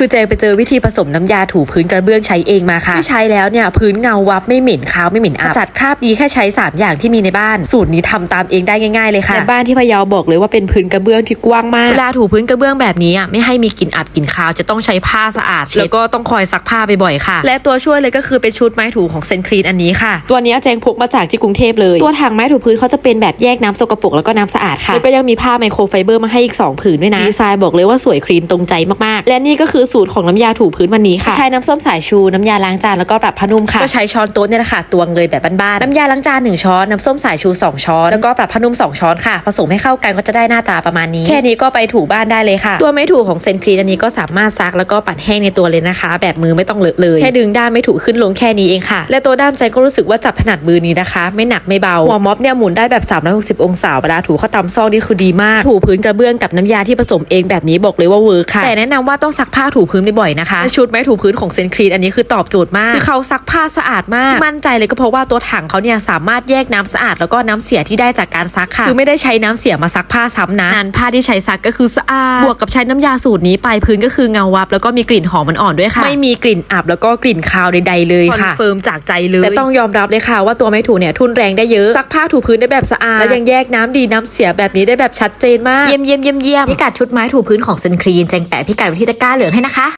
คือเจงไปเจอวิธีผสมน้ำยาถูพื้นกระเบื้องใช้เองมาค่ะที่ใช้แล้วเนี่ยพื้นเงาวับไม่เหม็นคาวไม่เหม็นอับจัดคราบดีแค่ใช้ 3 อย่างที่มีในบ้าน สูตรนี้ทำตามเองได้ง่ายๆเลยค่ะในบ้านที่พะเยาบอกเลยว่าเป็นพื้นกระเบื้องที่กว้างมากเวลาถูพื้นกระเบื้องแบบนี้อะไม่ให้มีกลิ่นอับกลิ่นคาวจะต้องใช้ผ้าสะอาดแล้วก็ต้องคอยซักผ้าบ่อยๆค่ะ และตัวช่วยเลยก็คือเป็นชุดไม้ถูของเซนคลีนอันนี้ค่ะ ตัวเนี้ยเจงพกมาจากที่กรุงเทพเลย ตัวถังไม้ถูพื้นเขาจะเป็นแบบแยกน้ำสกปรกแล้วก็น้ำสะอาดค่ะแล้วก็ยังมีผ้าไมโครไฟเบอร์มาให้อีก2ผืนด้วยนะดีไซน์บอกเลยว่าสวยคลีนตรงใจมากๆ และนี่ก็คือสูตรของน้ำยาถูพื้นวันนี้ค่ะ ใช้น้ำส้มสายชู น้ำยาล้างจานแล้วก็ปรับผ้านุ่มค่ะ ก็ใช้ช้อนโต๊ะเนี่ยแหละค่ะตวงเลยแบบบ้านๆ น้ำยาล้างจาน1ช้อน น้ำส้มสายชู 2 ช้อน แล้วก็ปรับผ้านุ่ม 2 ช้อนค่ะ ผสมให้เข้ากันก็จะได้หน้าตาประมาณนี้ แค่นี้ก็ไปถูบ้านได้เลยค่ะ ตัวไม้ถูของเซนคลีนอันนี้ก็สามารถซักแล้วก็ปั่นแห้งในตัวเลยนะคะ แบบมือไม่ต้องเลอะเลย แค่ดึงด้ามไม่ถูขึ้นลงแค่นี้เองค่ะ และตัวด้ามใจก็รู้สึกว่าจับถนัดมือนี้นะคะ ไม่หนักไม่เบาหัวม็อบเนี่ยหมุนได้แบบ 360 องศาเวลาถูเข้าตำซอกนี่คือดีมาก ถูพื้นกระเบื้องกับน้ำยาที่ผสมเองแบบนี้บอกเลยว่าเวิร์คค่ะแต่แนะนำว่าต้องซักผ้าถูพื้นบ่อยๆนะคะ ชุดไม้ถูพื้นของเซนคลีนอันนี้คือตอบโจทย์มากคือเขาซักผ้าสะอาดมาก มั่นใจเลยก็เพราะว่าตัวถังเขาเนี่ยสามารถแยกน้ำสะอาดแล้วก็น้ำเสียที่ได้จากการซักค่ะคือไม่ได้ใช้น้ำเสียมาซักผ้าซ้ำนะงานผ้าที่ใช้ซักก็คือสะอาดบวกกับใช้น้ำยาสูตรนี้ไปพื้นก็คือเงาวับ แล้วก็มีกลิ่นหอมมันอ่อนด้วยค่ะ ไม่มีกลิ่นอับแล้วก็กลิ่นคาวใดๆเลยค่ะคอนเฟิร์มจากใจเลยแต่ต้องยอมรับเลยค่ะ ว่าตัวไม้ถูเนี่ยทุนแรงได้เยอะซักผ้าถูพื้นได้แบบสะอาดและยังแยกน้ำดีน้ำเสียแบบนี้ได้แบบชัดเจนมากเยี่ยมเยี่ยมเยี่ยมเยี่ยมพิกัดชุดไม้ถูพื้นของเซนคลีนแจงแปะพิกัดไว้ที่ตะกร้าเหลืองให้นะคะ